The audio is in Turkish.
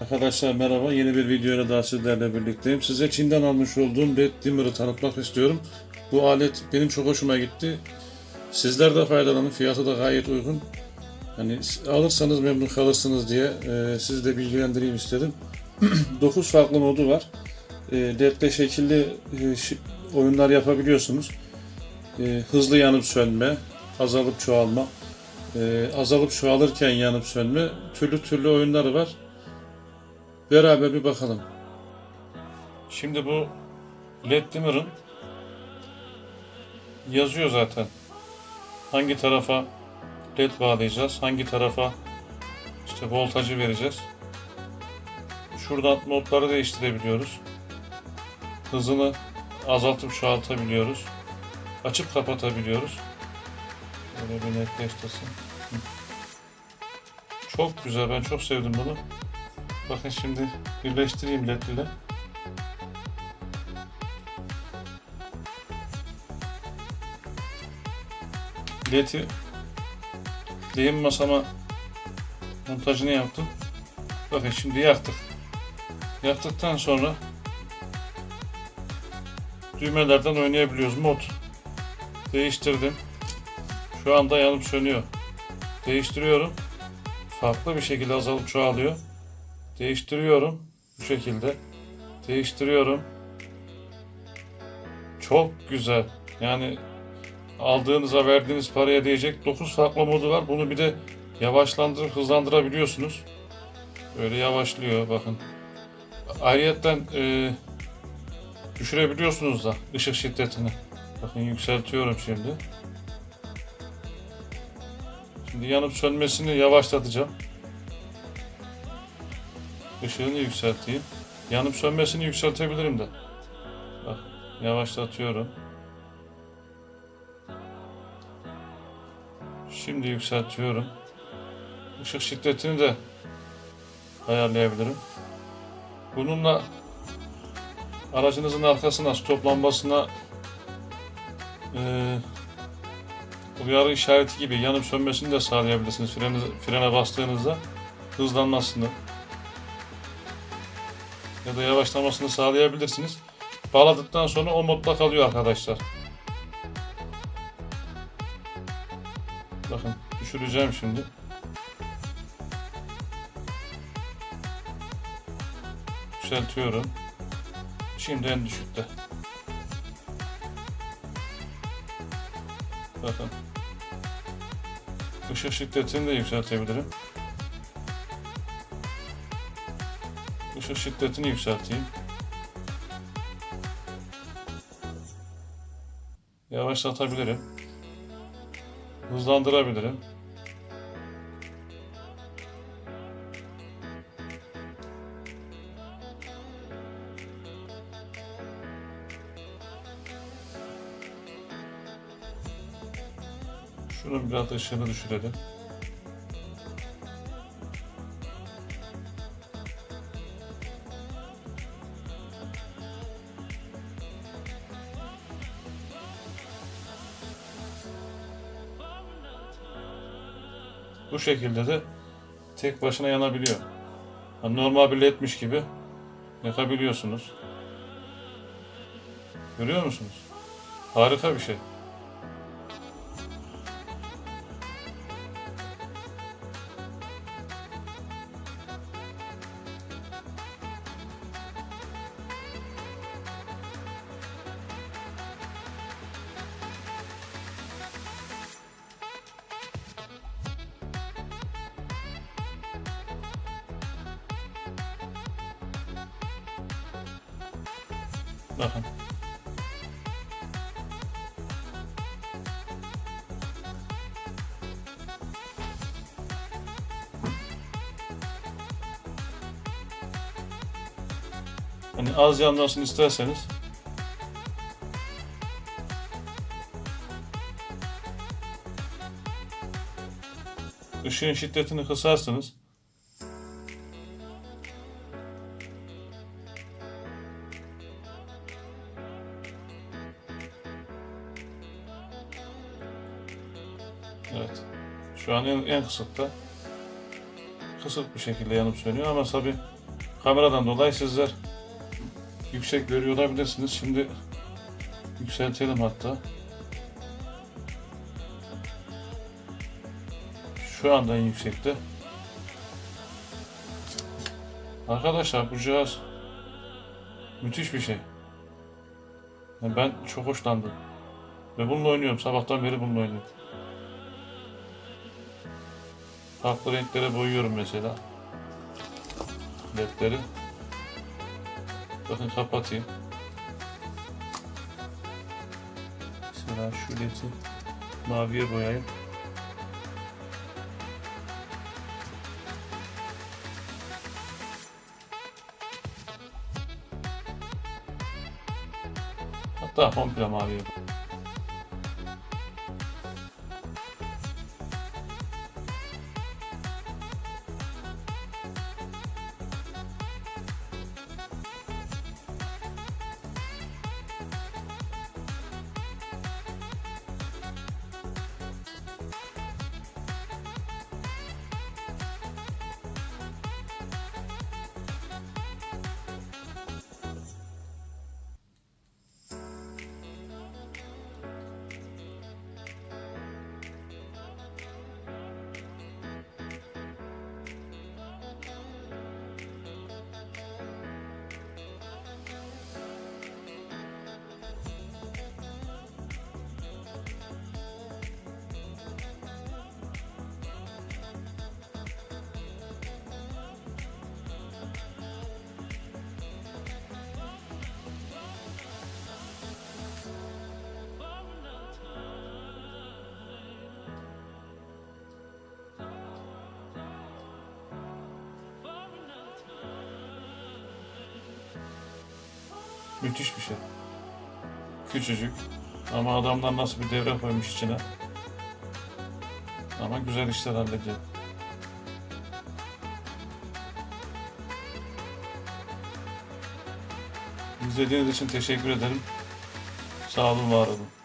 Arkadaşlar merhaba. Yeni bir videoyla daha sizlerle birlikteyim. Size Çin'den almış olduğum Red Dimmer'ı tanıtmak istiyorum. Bu alet benim çok hoşuma gitti. Sizler de faydalanın. Fiyatı da gayet uygun. Hani alırsanız memnun kalırsınız diye e, sizi de bilgilendireyim istedim. 9 farklı modu var. E, LED'de şekilli e, oyunlar yapabiliyorsunuz. E, hızlı yanıp sönme, azalıp çoğalma, e, azalıp çoğalırken yanıp sönme türlü türlü oyunları var. Beraber bir bakalım. Şimdi bu LED dimmer'ın yazıyor zaten. Hangi tarafa led bağlayacağız, hangi tarafa işte voltajı vereceğiz. Şuradan modları değiştirebiliyoruz. Hızını azaltıp çoğaltabiliyoruz. Açıp kapatabiliyoruz. Şöyle bir netleştirsin. Çok güzel, ben çok sevdim bunu. Bakın şimdi birleştireyim led ile. Led'i lehim masama montajını yaptım. Bakın şimdi yaktık. Yaktıktan sonra düğmelerden oynayabiliyoruz. Mod değiştirdim. Şu anda yanıp sönüyor. Değiştiriyorum. Farklı bir şekilde azalıp çoğalıyor. Değiştiriyorum. Bu şekilde. Değiştiriyorum. Çok güzel. Yani aldığınıza verdiğiniz paraya değecek 9 farklı modu var. Bunu bir de yavaşlandırıp hızlandırabiliyorsunuz. Böyle yavaşlıyor bakın. Ayrıyeten e, düşürebiliyorsunuz da ışık şiddetini. Bakın yükseltiyorum şimdi. Şimdi yanıp sönmesini yavaşlatacağım. Işığını yükselteyim. Yanıp sönmesini yükseltebilirim de. Bak yavaşlatıyorum. Şimdi yükseltiyorum. Işık şiddetini de ayarlayabilirim. Bununla aracınızın arkasına, stop lambasına eee uyarı işareti gibi yanıp sönmesini de sağlayabilirsiniz frene, frene bastığınızda hızlanmasını ya da yavaşlamasını sağlayabilirsiniz. Bağladıktan sonra o modda kalıyor arkadaşlar. Bakın düşüreceğim şimdi. Yükseltiyorum. Şimdi en düşükte. Bakın. Işık şiddetini de yükseltebilirim. Işık şiddetini yükselteyim. Yavaşlatabilirim. Hızlandırabilirim. Şunun biraz ışığını düşürelim. Bu şekilde de tek başına yanabiliyor. Normal bir ledmiş gibi yakabiliyorsunuz. Görüyor musunuz? Harika bir şey. Bakın. Hani az yanmasını isterseniz ışığın şiddetini kısarsınız. Evet. Şu an en, en kısıkta. Kısık bir şekilde yanıp sönüyor ama tabi kameradan dolayı sizler yüksek görüyor olabilirsiniz. Şimdi yükseltelim hatta. Şu anda en yüksekte. Arkadaşlar bu cihaz müthiş bir şey. Yani ben çok hoşlandım. Ve bununla oynuyorum. Sabahtan beri bununla oynuyorum. Farklı renklere boyuyorum mesela. Ledleri. Bakın kapatayım. Mesela şu ledi maviye boyayayım. Hatta komple maviye Müthiş bir şey. Küçücük. Ama adamlar nasıl bir devre koymuş içine. Ama güzel işler hallediyor. İzlediğiniz için teşekkür ederim. Sağ olun, var olun.